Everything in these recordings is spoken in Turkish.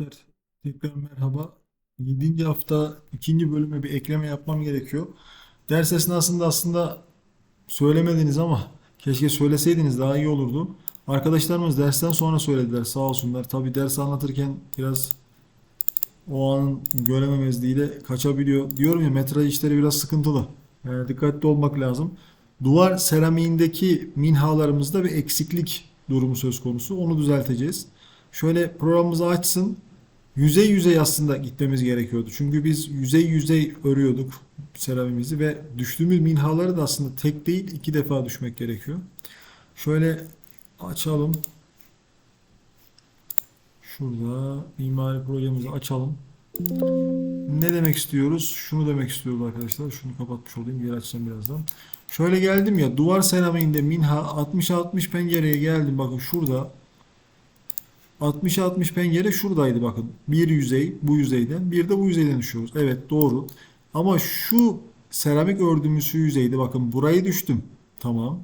Arkadaşlar tekrar merhaba. 7. hafta ikinci bölüme bir ekleme yapmam gerekiyor. Ders esnasında aslında söylemediniz ama keşke söyleseydiniz daha iyi olurdu. Arkadaşlarımız dersten sonra söylediler sağ olsunlar. Tabi ders anlatırken biraz o anın görememezliğiyle kaçabiliyor. Diyorum ya metraj işleri biraz sıkıntılı. Yani dikkatli olmak lazım. Duvar seramiğindeki minhalarımızda bir eksiklik durumu söz konusu. Onu düzelteceğiz. Şöyle programımızı açsın. Yüzey yüzey aslında gitmemiz gerekiyordu. Çünkü biz yüzey yüzey örüyorduk seramimizi ve düştüğümüz minhaları da aslında tek değil iki defa düşmek gerekiyor. Şöyle açalım. Şurada mimari projemizi açalım. Ne demek istiyoruz? Şunu demek istiyoruz arkadaşlar. Şunu kapatmış olayım. Geri açacağım birazdan. Şöyle geldim ya duvar seramiğinde minha 60'a 60 pencereye geldim. Bakın şurada 60'a 60 pencere şuradaydı bakın. Bir yüzey bu yüzeyden bir de bu yüzeyden düşüyoruz. Evet doğru. Ama şu seramik ördüğümüz şu yüzeyde bakın burayı düştüm. Tamam.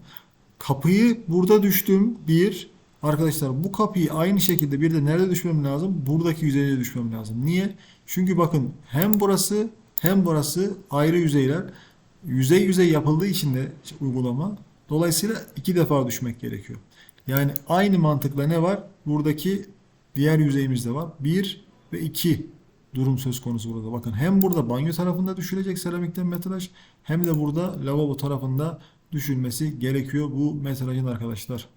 Kapıyı burada düştüm. Bir. Arkadaşlar bu kapıyı aynı şekilde bir de nerede düşmem lazım? Buradaki yüzeyde düşmem lazım. Niye? Çünkü bakın hem burası hem burası ayrı yüzeyler. Yüzey yüzey yapıldığı için de uygulama. Dolayısıyla iki defa düşmek gerekiyor. Yani aynı mantıkla ne var? Buradaki diğer yüzeyimizde var. 1 ve 2 durum söz konusu burada. Bakın hem burada banyo tarafında düşülecek seramikten metraj hem de burada lavabo tarafında düşülmesi gerekiyor bu metrajın arkadaşlar.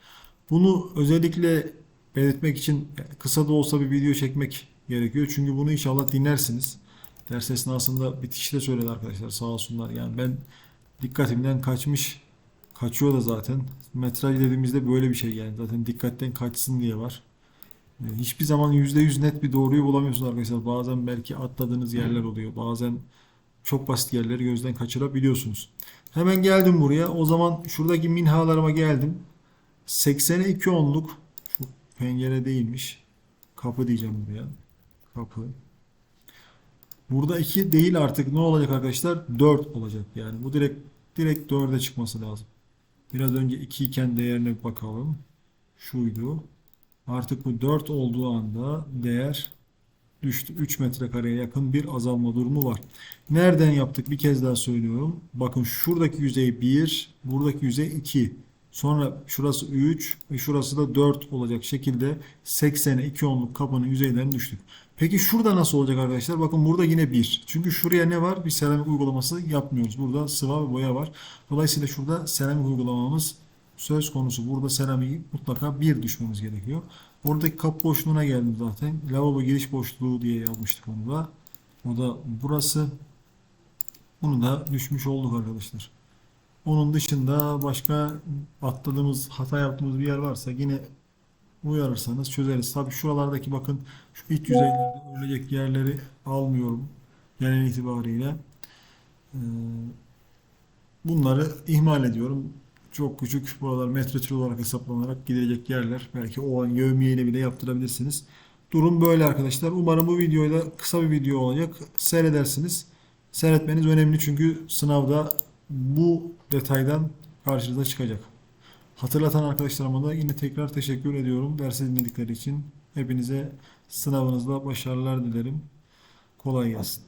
Bunu özellikle belirtmek için kısa da olsa bir video çekmek gerekiyor. Çünkü bunu inşallah dinlersiniz. Ders esnasında bitişte söyledi arkadaşlar sağ olsunlar. Yani ben dikkatimden kaçmış kaçıyor da zaten. Metraj dediğimizde böyle bir şey yani. Zaten dikkatten kaçsın diye var. E, Hiçbir zaman %100 net bir doğruyu bulamıyorsunuz arkadaşlar. Bazen belki atladığınız yerler oluyor. Bazen çok basit yerleri gözden kaçırabiliyorsunuz. Hemen geldim buraya. O zaman şuradaki minhalarıma geldim. 80'e 2 onluk şu pencere değilmiş. Kapı diyeceğim buraya. Kapı. Burada 2 değil artık ne olacak arkadaşlar? 4 olacak yani. Bu direkt direkt 4'e çıkması lazım. Biraz önce 2 iken değerine bakalım. Şuydu. Artık bu 4 olduğu anda değer düştü. 3 metrekareye yakın bir azalma durumu var. Nereden yaptık? Bir kez daha söylüyorum. Bakın şuradaki yüzey 1, buradaki yüzey 2. Sonra şurası 3 ve şurası da 4 olacak şekilde 80'e 2 onluk kapının yüzeylerine düştük. Peki şurada nasıl olacak arkadaşlar? Bakın burada yine 1. Çünkü şuraya ne var? Bir seramik uygulaması yapmıyoruz. Burada sıva ve boya var. Dolayısıyla şurada seramik uygulamamız söz konusu. Burada seramiği mutlaka 1 düşmemiz gerekiyor. Oradaki kapı boşluğuna geldim zaten. Lavabo giriş boşluğu diye yazmıştık onu da. O da burası. Bunu da düşmüş olduk arkadaşlar. Onun dışında başka atladığımız, hata yaptığımız bir yer varsa yine uyarırsanız çözeriz. Tabii şuralardaki bakın şu iç yüzeylerde örülecek yerleri almıyorum genel itibariyle. Ee, bunları ihmal ediyorum. Çok küçük buralar metretre olarak hesaplanarak gidilecek yerler. Belki o an yevmiyeyle bile yaptırabilirsiniz. Durum böyle arkadaşlar. Umarım bu videoyla kısa bir video olacak. Seyredersiniz. Seyretmeniz önemli çünkü sınavda bu detaydan karşınıza çıkacak. Hatırlatan arkadaşlarıma da yine tekrar teşekkür ediyorum dersi dinledikleri için. Hepinize sınavınızda başarılar dilerim. Kolay gelsin.